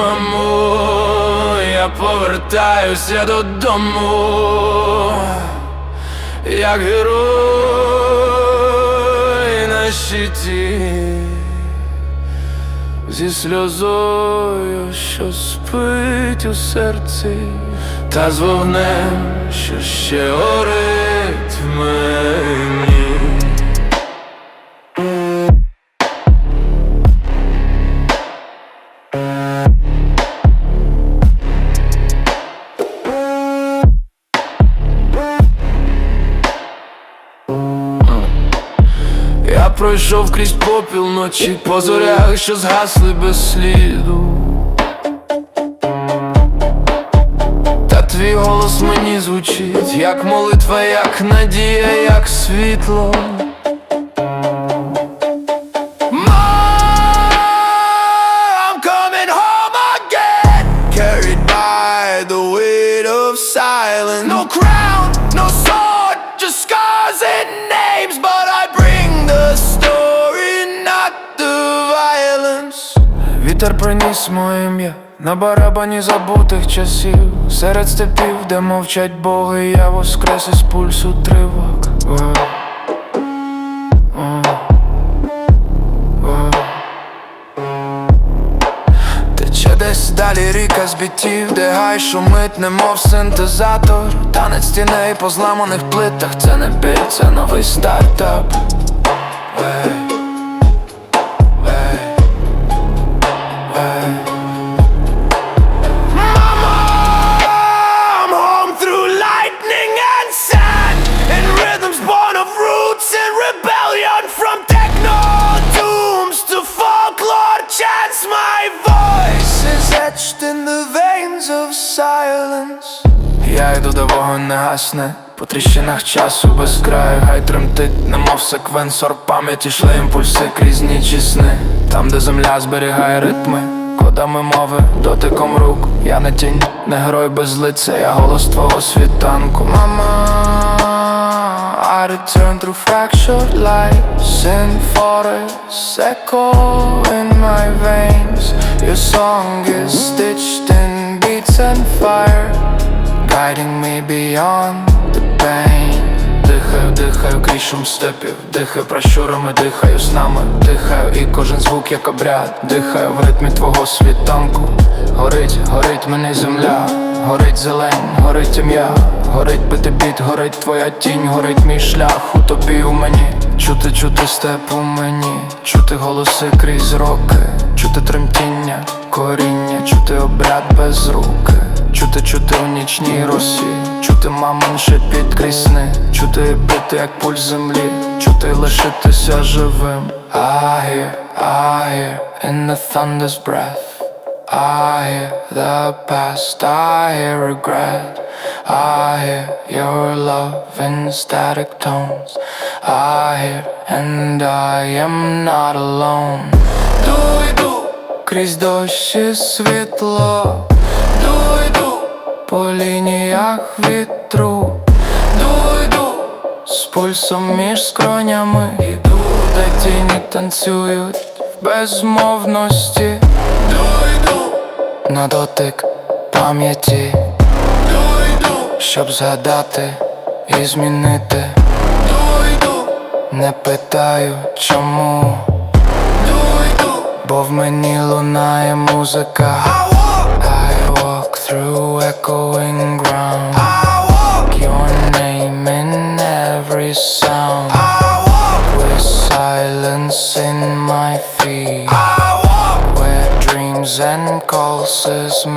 Мамо, я повертаюся додому, як герой на щиті, зі сльозою, що спить у серці, та з вогнем, що ще горить пройшов крізь попіл ночі по зорях, що згасли без сліду. Та твій голос мені звучить, як молитва, як надія, як світло. Вітер приніс моє ім'я. На барабані забутих часів. Серед степів, де мовчать боги, я воскрес із пульсу тривог. Тече десь далі ріка збітів, де гай шумить, немов синтезатор. Танець стіней по зламаних плитах, це не біль, це новий стартап. Вей, in the veins of silence. Я йду, де вогонь не гасне. По тріщинах часу без краю. Гай тремтить, немов секвенсор пам'яті. Шле імпульси крізь ніч сни. Там, де земля зберігає ритми. Кодами мови, дотиком рук. Я не тінь, не герой без лиця, я голос твого світанку. Мама, I return through fractured lights In forests, echo in my veins. Your song me beyond the pain. Дихаю, дихаю крізь шум степів. Дихаю пращурами, дихаю снами. Дихаю і кожен звук як обряд. Дихаю в ритмі твого світанку. Горить, горить мене земля. Горить зелень, горить ім'я. Горить бити біт, горить твоя тінь. Горить мій шлях у тобі у мені. Чути, чути степ у мені. Чути голоси крізь роки. Чути тремтіння, коріння. Чути обряд без руки Чути, чути у нічній росі. Чути мамин шепіт крізь сни. Чути бити, як пульс землі. Чути лишитися живим. I hear, I hear in the thunder's breath. I hear the past, I hear regret. I hear your love in static tones. I hear and I am not alone. Йду, йду крізь дощ і світло по лініях вітру. Йду з пульсом між скронями. Йду, де тіні танцюють в безмовності. Йду на дотик пам'яті. Йду щоб згадати і змінити. Йду не питаю чому. Йду, йду бо в мені лунає музика through echoing ground. I walk. Your name in every sound. I walk. With silence in my feet. I walk. Where dreams and calls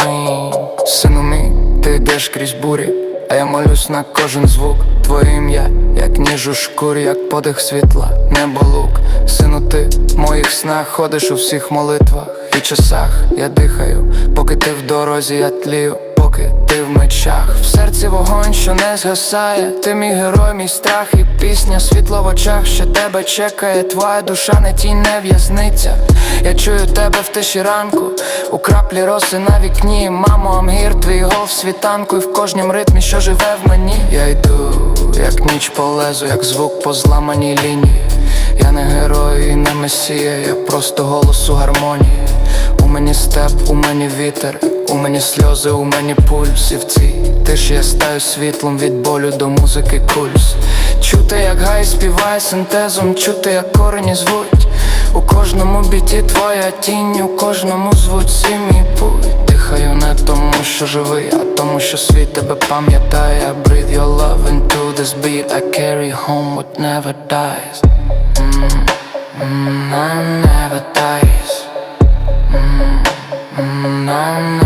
me Сину мій, ти йдеш крізь бурі а я молюсь на кожен звук. Твоє ім'я, як ніж у шкурі, як подих світла, небо лук. Сину, ти в моїх снах ходиш у всіх молитвах часах. Я дихаю, поки ти в дорозі, я тлію, поки ти в мечах. В серці вогонь, що не згасає, ти мій герой, мій страх і пісня, світло в очах, що тебе чекає, твоя душа не тінь, не в'язниця. Я чую тебе в тиші ранку, у краплі роси на вікні, мамо, амгір, твій гол в світанку, і в кожнім ритмі, що живе в мені. Я йду, як ніч по лезу, як звук по зламаній лінії. Я не герой месія, я просто голос у гармонії. У мені степ, у мені вітер, у мені сльози, у мені пульс. І в цій тиші я стаю світлом від болю до музики кульс. Чути, як гай співає синтезом, чути, як корені звуть. У кожному біті твоя тінь, у кожному звуці мій путь. Дихаю не тому, що живий, а тому, що світ тебе пам'ятає. I breathe your love into this beat I carry home what never dies. Mm, mm, I never dies mm, mm, I never